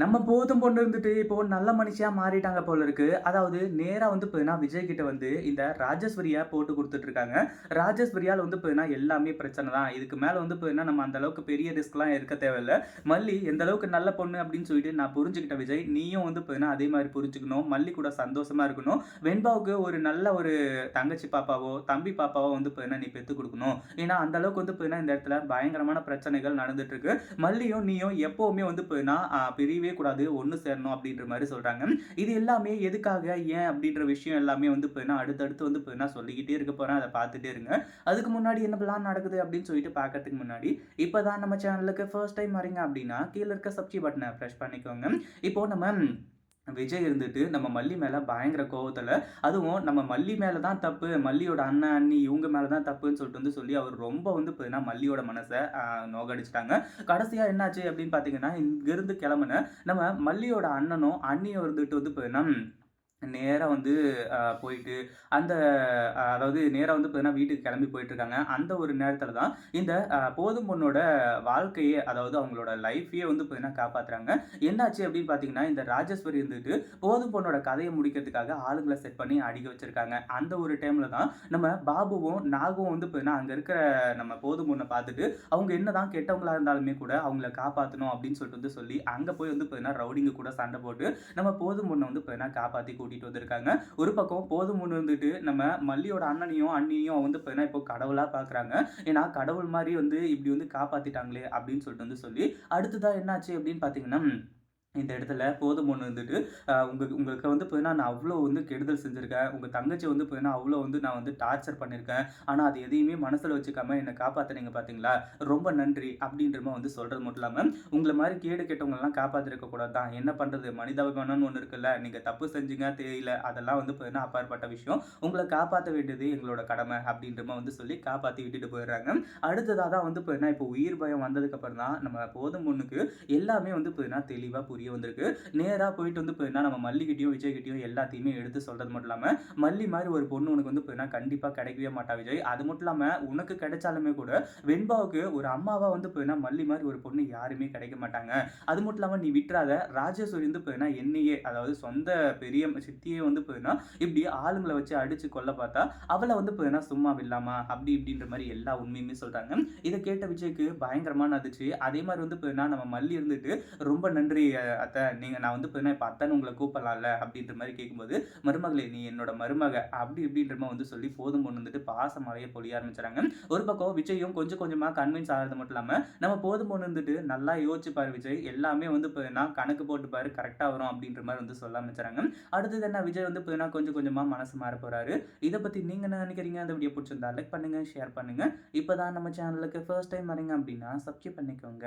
நம்ம போதும் பொண்ணு இருந்துட்டு இப்போ நல்ல மனுஷியா மாறிட்டாங்க போல இருக்கு. அதாவது நேரா வந்து பார்த்தீங்கன்னா விஜய் கிட்ட வந்து இந்த ராஜேஸ்வரியா போட்டு கொடுத்துட்டு இருக்காங்க. ராஜேஸ்வரியால் வந்து பார்த்தீங்கன்னா எல்லாமே பிரச்சனை தான். இதுக்கு மேல வந்து பார்த்தீங்கன்னா நம்ம அந்த அளவுக்கு பெரிய ரிஸ்க்லாம் இருக்க தேவையில்ல. மல்லி எந்த அளவுக்கு நல்ல பொண்ணு? அப்படின்னு சொல்லிட்டு நான் புரிஞ்சுக்கிட்ட விஜய். நீயும் வந்து பார்த்தீங்கன்னா அதே மாதிரி புரிஞ்சுக்கணும். மல்லி கூட சந்தோஷமா இருக்கணும். வெண்பாவுக்கு ஒரு நல்ல ஒரு தங்கச்சி பாப்பாவோ தம்பி பாப்பாவோ வந்து பார்த்தீங்கன்னா நீ பெத்து கொடுக்கணும். ஏன்னா அந்த அளவுக்கு வந்து பார்த்தீங்கன்னா இந்த இடத்துல பயங்கரமான பிரச்சனைகள் நடந்துட்டு இருக்கு. மல்லியும் நீயும் எப்பவுமே வந்து பார்த்தீங்கன்னா பிரிவு பிரியவே கூடாது ஒன்று சேரணும் அப்படின்ற மாதிரி சொல்கிறாங்க இது எல்லாமே எதுக்காக? ஏன் அப்படின்ற விஷயம் எல்லாமே வந்து பார்த்தீங்கன்னா அடுத்தடுத்து வந்து பார்த்தீங்கன்னா சொல்லிக்கிட்டே இருக்க போகிறேன் அதை பார்த்துட்டே இருங்க. அதுக்கு முன்னாடி என்ன பிளான் நடக்குது அப்படின்னு சொல்லிட்டு பார்க்கறதுக்கு முன்னாடி இப்போ தான் நம்ம சேனலுக்கு ஃபர்ஸ்ட் டைம் வரீங்க அப்படின்னா கீழே இருக்க சப்ஜி பட்டனை ப்ரெஸ் பண்ணிக்கோங்க. இப்போது நம்ம விஜய் இருந்துட்டு நம்ம மல்லி மேலே பயங்கர கோவத்தில் அதுவும் நம்ம மல்லி மேலே தான் தப்பு மல்லியோட அண்ணன் அண்ணி இவங்க மேலே தான் தப்புன்னு சொல்லிட்டு வந்து சொல்லி அவர் ரொம்ப வந்து பார்த்தீங்கன்னா மல்லியோட மனசை நோகடிச்சிட்டாங்க. கடைசியாக என்னாச்சு அப்படின்னு பார்த்தீங்கன்னா இங்கேருந்து கிளம்புன நம்ம மல்லியோட அண்ணனும் அண்ணியும் இருந்துட்டு வந்து பார்த்தீங்கன்னா நேராக வந்து போயிட்டு அந்த அதாவது நேராக வந்து பார்த்தீங்கன்னா வீட்டுக்கு கிளம்பி போயிட்டுருக்காங்க. அந்த ஒரு நேரத்தில் தான் இந்த போதும் பொண்ணோட வாழ்க்கையே அதாவது அவங்களோட லைஃப்பையே வந்து பார்த்தீங்கன்னா காப்பாற்றுறாங்க என்னாச்சு அப்படின்னு பார்த்தீங்கன்னா இந்த ராஜேஸ்வரி இருந்துட்டு போதும் பொண்ணோட கதையை முடிக்கிறதுக்காக ஆளுங்களை செட் பண்ணி அடிக்க வச்சுருக்காங்க. அந்த ஒரு டைமில் தான் நம்ம பாபுவும் நாகவும் வந்து பார்த்தீங்கன்னா அங்கே இருக்கிற நம்ம போதும் பொண்ணை பார்த்துட்டு அவங்க என்ன தான் கெட்டவங்களாக இருந்தாலுமே கூட அவங்கள காப்பாற்றணும் அப்படின்னு சொல்லிட்டு வந்து சொல்லி அங்கே போய் வந்து பார்த்தீங்கன்னா ரவுடிங்க கூட சண்டை போட்டு நம்ம போதும் பொண்ணை வந்து பார்த்தீங்கன்னா காப்பாற்றி கூட்டிட்டு வந்திருக்காங்க. ஒரு பக்கம் போதும் ஒன்று வந்துட்டு நம்ம மல்லியோட அண்ணனையும் அண்ணியும் வந்து பார்த்தீங்கன்னா இப்போ கடவுளாக பார்க்குறாங்க ஏன்னா கடவுள் மாதிரி வந்து இப்படி வந்து காப்பாற்றிட்டாங்களே அப்படின்னு சொல்லிட்டு வந்து சொல்லி அடுத்ததாக என்னாச்சு அப்படின்னு பார்த்தீங்கன்னா இந்த இடத்துல போதும் ஒன்று வந்துட்டு உங்களுக்கு உங்களுக்கு வந்து பார்த்தீங்கன்னா நான் அவ்வளோ வந்து கெடுதல் செஞ்சுருக்கேன். உங்கள் தங்கச்சி வந்து பார்த்தீங்கன்னா அவ்வளோ வந்து நான் வந்து டார்ச்சர் பண்ணியிருக்கேன் ஆனால் அது எதையுமே மனசில் வச்சுக்காம என்னை காப்பாற்றுனீங்க பார்த்தீங்களா ரொம்ப நன்றி அப்படின்ற மாதிரி வந்து சொல்கிறது மட்டும் இல்லாமல் உங்களை மாதிரி கேடு கெட்டவங்களெலாம் காப்பாற்றிருக்கக்கூடாது தான் என்ன பண்ணுறது மனிதாபிமானம்னு ஒன்று இருக்குல்ல. நீங்கள் தப்பு செஞ்சுங்க தெரியல. அதெல்லாம் வந்து பார்த்தீங்கன்னா அப்பாற்பட்ட விஷயம். உங்களை காப்பாற்ற வேண்டியது எங்களோட கடமை அப்படின்ற மாதிரி வந்து சொல்லி காப்பாற்றி விட்டுட்டு போயிடுறாங்க. அடுத்ததாக தான் வந்து பார்த்தீங்கன்னா இப்போ உயிர் பயம் வந்ததுக்கப்புறம் தான் நம்ம போதும் பொண்ணுக்கு எல்லாமே வந்து பார்த்தீங்கன்னா தெளிவாக புரிய வந்திருக்கு. நேராக போயிட்டு வந்து பார்த்தீங்கன்னா நம்ம மல்லிகிட்டையும் விஜய்கிட்டையும் எல்லாத்தையுமே எடுத்து சொல்கிறது மட்டும் இல்லாமல் மல்லி மாதிரி ஒரு பொண்ணு உனக்கு வந்து பார்த்தீங்கன்னா கண்டிப்பாக கிடைக்கவே மாட்டா விஜய். அது மட்டும் இல்லாமல் உனக்கு கிடைச்சாலுமே கூட வெண்பாவுக்கு ஒரு அம்மாவாக வந்து பார்த்தீங்கன்னா மல்லி மாதிரி ஒரு பொண்ணு யாருமே கிடைக்க மாட்டாங்க. அது மட்டும் இல்லாமல் நீ விட்டுறாத. ராஜேஸ்வரி வந்து இப்போ என்னையே அதாவது சொந்த பெரிய சித்தியே வந்து பார்த்தீங்கன்னா இப்படி ஆளுங்களை வச்சு அடிச்சு கொல்ல பார்த்தா அவளை வந்து பார்த்தீங்கன்னா சும்மா இல்லாமா அப்படி இப்படின்ற மாதிரி எல்லா உண்மையுமே சொல்றாங்க. இதை கேட்ட விஜய்க்கு பயங்கரமான அதிர்ச்சி. அதே மாதிரி வந்து பார்த்தீங்கன்னா நம்ம மல்லி இருந்துட்டு ரொம்ப நன்றி அத்தை நீங்கள் நான் வந்து பார்த்தீங்கன்னா இப்போ அத்தனை உங்களை கூப்பிடலாம்ல அப்படின்ற மாதிரி கேட்கும்போது மருமகளே நீ என்னோட மருமக அப்படி இப்படின்ற மாதிரி வந்து சொல்லி போதும் பொண்ணு வந்துட்டு பாச மழையை பொழிய ஆரம்பிச்சாங்க ஒரு பக்கம் விஜயும் கொஞ்சம் கொஞ்சமாக கன்வின்ஸ் ஆகிறது மட்டும் இல்லாமல் நம்ம போதும் பொண்ணு இருந்துட்டு நல்லா யோசிச்சுப்பார் விஜய் எல்லாமே வந்து பார்த்தீங்கன்னா கணக்கு போட்டுப்பார் கரெக்டாக வரும் அப்படின்ற மாதிரி வந்து சொல்ல ஆரம்பிச்சாங்க அடுத்தது என்ன விஜய் வந்து பார்த்தீங்கன்னா கொஞ்சம் கொஞ்சமாக மனசு மாற போகிறாரு இதை பற்றி நீங்கள் என்ன நினைக்கிறீங்க? அந்த வீடியோ பிடிச்சிருந்தா லைக் பண்ணுங்கள் ஷேர் பண்ணுங்கள் இப்போ தான் நம்ம சேனலுக்கு ஃபர்ஸ்ட் டைம் வரீங்க அப்படின்னா சப்ஸ்கிரைப் பண்ணிக்கோங்க.